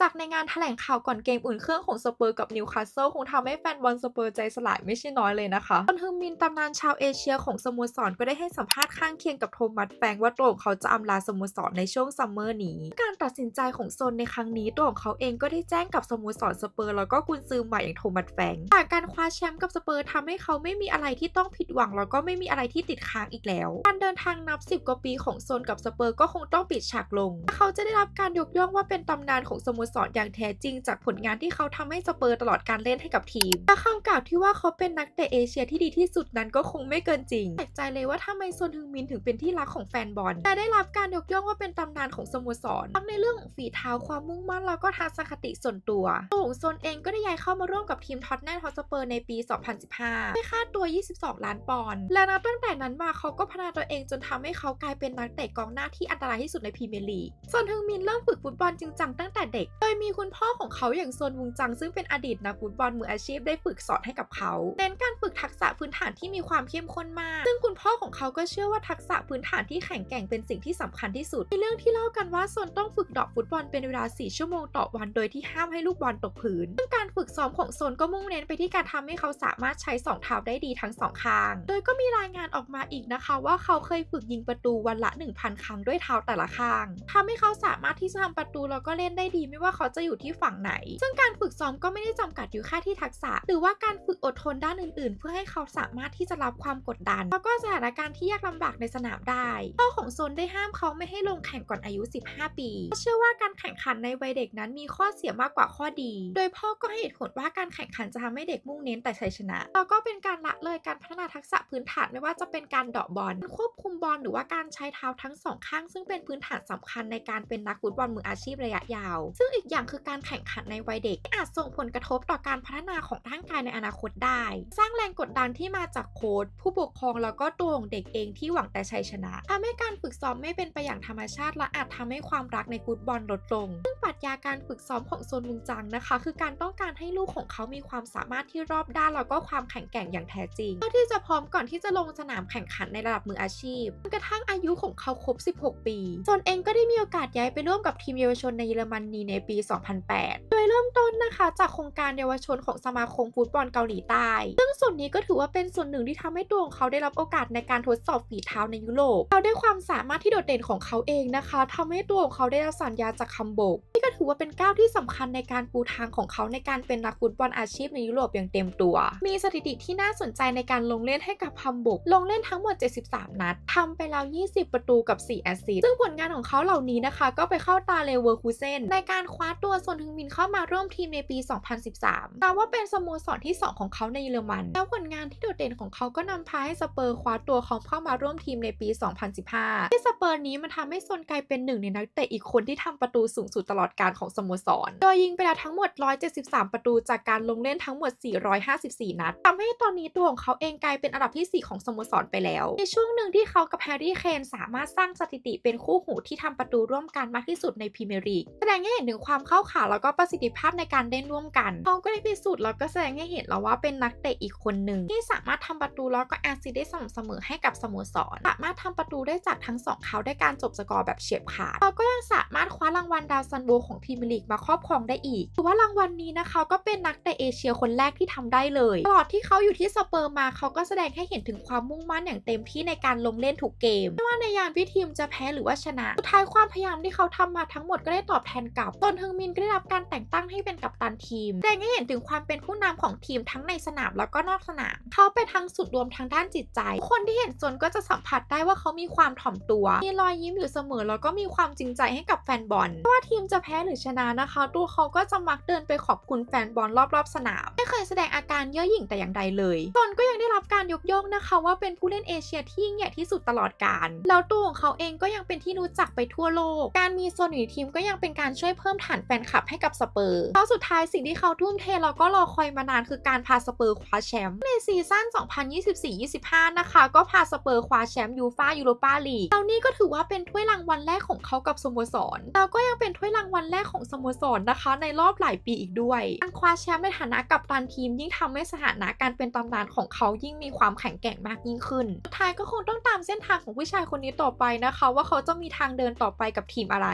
จากในงานแถลงข่าวก่อนเกมอุ่นเครื่องของสเปอร์กับนิวคาสเซิลคงทำให้แฟนบอลสเปอร์ใจสลายไม่ใช่น้อยเลยนะคะซอนฮึงมินตำนานชาวเอเชียของสโมสรก็ได้ให้สัมภาษณ์ข้างเคียงกับโทมัสแฟงว่าตัวของเขาจะอำลาสโมสรในช่วงซัมเมอร์นี้ การตัดสินใจของโซนในครั้งนี้ตัวของเขาเองก็ได้แจ้งกับสโมสรสเปอร์แล้วก็กุนซือใหม่อย่างโทมัสแฟงค์แต่การคว้าแชมป์กับสเปอร์ทำให้เขาไม่มีอะไรที่ต้องผิดหวังแล้วก็ไม่มีอะไรที่ติดค้างอีกแล้ว การเดินทางนับ 10 กว่าปีของโซนกับสเปอร์ก็คงต้องปิดฉากลง เขาจะได้รับการยกย่องว่าเป็นตำนานของสโมสรอย่างแท้จริง จากผลงานที่เขาทำให้สเปอร์ตลอดการเล่นให้กับทีมและคำกล่าวที่ว่าเขาเป็นนักเตะเอเชียที่ดีที่สุดนั้นก็คงไม่เกินจริงแปลกใจเลยว่าทำไมโซนฮึงมินถึงเป็นที่รักของแฟนบอลแต่ได้รับการยกย่องว่าเป็นตำนานของสโมสรทั้งในเรื่องของฝีเท้าความมุ่งมั่นแล้วก็ทัศนคติส่วนตัวตัวของโซนเองก็ได้ย้ายเข้ามาร่วมกับทีมท็อตแนมฮอตสเปอร์ในปี 2015ด้วยค่าตัว 22 ล้านปอนด์และนับตั้งแต่นั้นมาเขาก็พัฒนาตัวเองจนทำให้เขากลายเป็นนักเตะกองหน้าที่อันตรายที่สุดในพรีเมียร์ลีกส่วนฮึงมินเริ่มฝึกฟุตบอลจริงจังตั้งแต่เด็กโดยมีคุณพ่อของเขาอย่างซนวุงจังซึ่งเป็นอดีตนักฟุตบอลมืออาชีพได้ฝึกสอนให้กับเขา เน้นการฝึกทักษะ พื้นฐานที่มีความเข้มข้นมาก ซึ่งคุณพ่อของเขาก็เชื่อว่าทักษะพื้นฐานที่แข็งแกร่งเป็นสิ่งที่สำคัญที่สุดในเรื่องที่เล่ากันว่าซนต้องฝึกดอกฟุตบอลเป็นเวลา 4 ชั่วโมงต่อวันโดยที่ห้ามให้ลูกบอลตกพื้นซึ่งการฝึกซ้อมของซนก็มุ่งเน้นไปที่การทำให้เขาสามารถใช้สองเท้าได้ดีทั้งสองข้าง โดยก็มีรายงานออกมาอีกนะคะว่าเขาเคยฝึกยิงประตูวันละ 1,000 ครั้งด้วยเท้าแต่ละข้างทำให้เขาสามารถที่จะทำประตูแล้วก็เล่นได้ดีไม่ว่าเขาจะอยู่ที่ฝั่งไหน ซึ่งการฝึกซ้อมก็ไม่ได้จำกัดอยู่แค่ที่ทักษะ หรือว่าการฝึกอดทนด้านอื่น ๆ เพื่อให้เขาสามารถที่จะรับความกดดัน แล้วก็สถานการณ์ที่ยากลำบากในสนามได้พ่อของโซนได้ห้ามเขาไม่ให้ลงแข่งก่อนอายุ 15 ปีเพราะเชื่อว่าการแข่งขันในวัยเด็กนั้นมีข้อเสียมากกว่าข้อดี โดยพ่อก็ให้เหตุผลว่าการแข่งขันจะทำให้เด็กมุ่งเน้นแต่ชัยชนะแล้วก็เป็นการละเลยการพัฒนาทักษะพื้นฐานไม่ว่าจะเป็นการเดาะบอลควบคุมบอลหรือว่าการใช้เท้าทั้งสองข้าง ซึ่งเป็นพื้นฐานสำคัญในการเป็นนักฟุตบอลมืออาชีพระยะยาว ซึ่งอีกอย่างคือการแข่งขันในวัยเด็กอาจส่งผลกระทบต่อการพัฒนาของร่างกายในอนาคตได้ สร้างแรงกดดันที่มาจากโค้ชผู้ปกครองแล้วก็ตัวของเด็กเองที่หวังแต่ชัยชนะทำให้การฝึกซ้อมไม่เป็นไปอย่างธรรมชาติ และอาจทำให้ความรักในฟุตบอลลดลง ซึ่งปรัชญาการฝึกซ้อมของโซนมุงจังนะคะ คือการต้องการให้ลูกของเขามีความสามารถที่รอบด้านแล้วก็ความแข็งแกร่งอย่างแท้จริงเพื่อที่จะพร้อมก่อนที่จะลงสนามแข่งขันในระดับมืออาชีพจนกระทั่งอายุของเขาครบ 16 ปีโซนเองก็ได้มีโอกาสย้ายไปร่วมกับทีมเยาวชนในเยอรมนีในปี 2008โดยเริ่มต้นนะคะ จากโครงการเยาวชนของสมาคมฟุตบอลเกาหลีใต้ ซึ่งส่วนนี้ก็ถือว่าเป็นส่วนหนึ่งที่ทำให้ตัวของเขาได้รับโอกาสในการทดสอบฝีเท้าในยุโรปเขาด้ความสามารถที่โดดเด่นของเขาเองนะคะทำให้ตัวของเขาได้รับสัญญาจากคัมโบกนี่ก็ถือว่าเป็นก้าวที่สำคัญในการปูทางของเขาในการเป็นนักฟุตบอลอาชีพในยุโรปอย่างเต็มตัว มีสถิติที่น่าสนใจในการลงเล่นให้กับคัมโบกลงเล่นทั้งหมด 73 นัดทำไปแล้ว 20 ประตูกับ 4 แอสซิสต์ซึ่งผลงานของเขาเหล่านี้นะคะ ก็ไปเข้าตาเลเวอร์คูเซนในการคว้าตัวซนฮึงมินเข้ามาร่วมทีมในปี 2013นับว่าเป็นสโมสรที่ 2 ของเขาในเยอรมัน แล้วผลงานที่โดดเด่นของเขาก็นำพาให้สเปอร์คว้าตัวเขาเข้ามาร่วมทีมในปี 2015 ที่สเปอร์นี้มันทำให้ซนกลายเป็นหนึ่งในนักเตะอีกคนที่ทำประตูสูงสุดตลอดการของสโมสร โดยยิงไปแล้วทั้งหมด 173 ประตูจากการลงเล่นทั้งหมด 454 นัดทำให้ตอนนี้ตัวของเขาเองกลายเป็นอันดับที่ 4 ของสโมสรไปแล้ว ในช่วงหนึ่งที่เขากับแฮร์รี่เคนสามารถสร้างสถิติเป็นคู่หูที่ทำประตูร่วมกันมากที่สุดในพรีเมียร์ลีกแสดงให้เห็นถึงความเข้าขาแล้วก็ประสิทธิภาพในการเล่นร่วมกันเขาก็ได้พิสูจน์แล้วก็แสดงให้เห็นแล้วว่าเป็นนักเตะอีกคนหนึ่งที่สามารถทำประตูแล้วก็แอซิสต์ได้สม่ำเสมอให้กับสโมสร สามารถทำประตูได้จากทั้งสองเขาได้การจบสกอร์แบบเฉียบขาดเขาก็ยังสามารถคว้ารางวัลดาวซันโบของพรีเมียร์ลีกมาครอบครองได้อีกถือว่ารางวัลนี้นะคะก็เป็นนักเตะเอเชียคนแรกที่ทำได้เลยตลอดที่เขาอยู่ที่สเปอร์มาเขาก็แสดงให้เห็นถึงความมุ่งมั่นอย่างเต็มที่ในการลงเล่นทุกเกมไม่ว่าในยามที่ทีมจะแพ้หรือว่าชนะสุดท้ายความพยายามที่เขาทำมาทั้งหมดก็ได้ตอบแทนกลับตนฮึงมินก็ได้รับการแต่งตั้งให้เป็นกัปตันทีมแสดงให้เห็นถึงความเป็นผู้นำของทีมทั้งในสนามแล้วก็นอกสนาม เขาเป็นทั้งสุดรวมทางด้านจิตใจ คนที่เห็นจนก็จะสัมผัสได้ว่าเขามีความถ่อมตัว มีรอยยิ้มอยู่เสมอแล้วก็มีความจริงใจให้กับแฟนบอลไม่ว่าทีมจะแพ้หรือชนะนะคะ ตัวเขาก็จะมักเดินไปขอบคุณแฟนบอลรอบๆ สนาม ไม่เคยแสดงอาการเย่อหยิ่งแต่อย่างใดเลยตนก็ยังได้รับการยกย่องนะคะ ว่าเป็นผู้เล่นเอเชียที่ยิ่งใหญ่ที่สุดตลอดกาลแล้วตัวของเขาเองก็ยังเป็นที่รู้จักไปทั่วโลก การมีโซนอยู่ในทีมก็ยังเป็นการช่วยเพิ่มฐานแฟนคลับให้กับสเปอร์แล้วสุดท้ายสิ่งที่เขาทุ่มเทแล้วก็รอคอยมานานคือการพาสเปอร์คว้าแชมป์ในซีซั่น 2024-25 นะคะ ก็พาสเปอร์คว้าแชมป์ยูฟ่ายูโรปาลีกแล้วนี่ก็ถือว่าเป็นถ้วยรางวัลแรกของเขากับสโมสรแล้วก็ยังเป็นถ้วยรางวัลแรกของสโมสรนะคะ ในรอบหลายปีอีกด้วยการคว้าแชมป์ในฐานะกัปตันทีม ยิ่งทำให้สถานะการเป็นตำนานของเขายิ่งมีความแข็งแกร่งมากยิ่งขึ้นสุดท้ายก็คงต้องตามเส้นทางของผู้ชายคนนี้ต่อไปนะคะ ว่าเขาจะมีทางเดินต่อไปกับทีมอะไร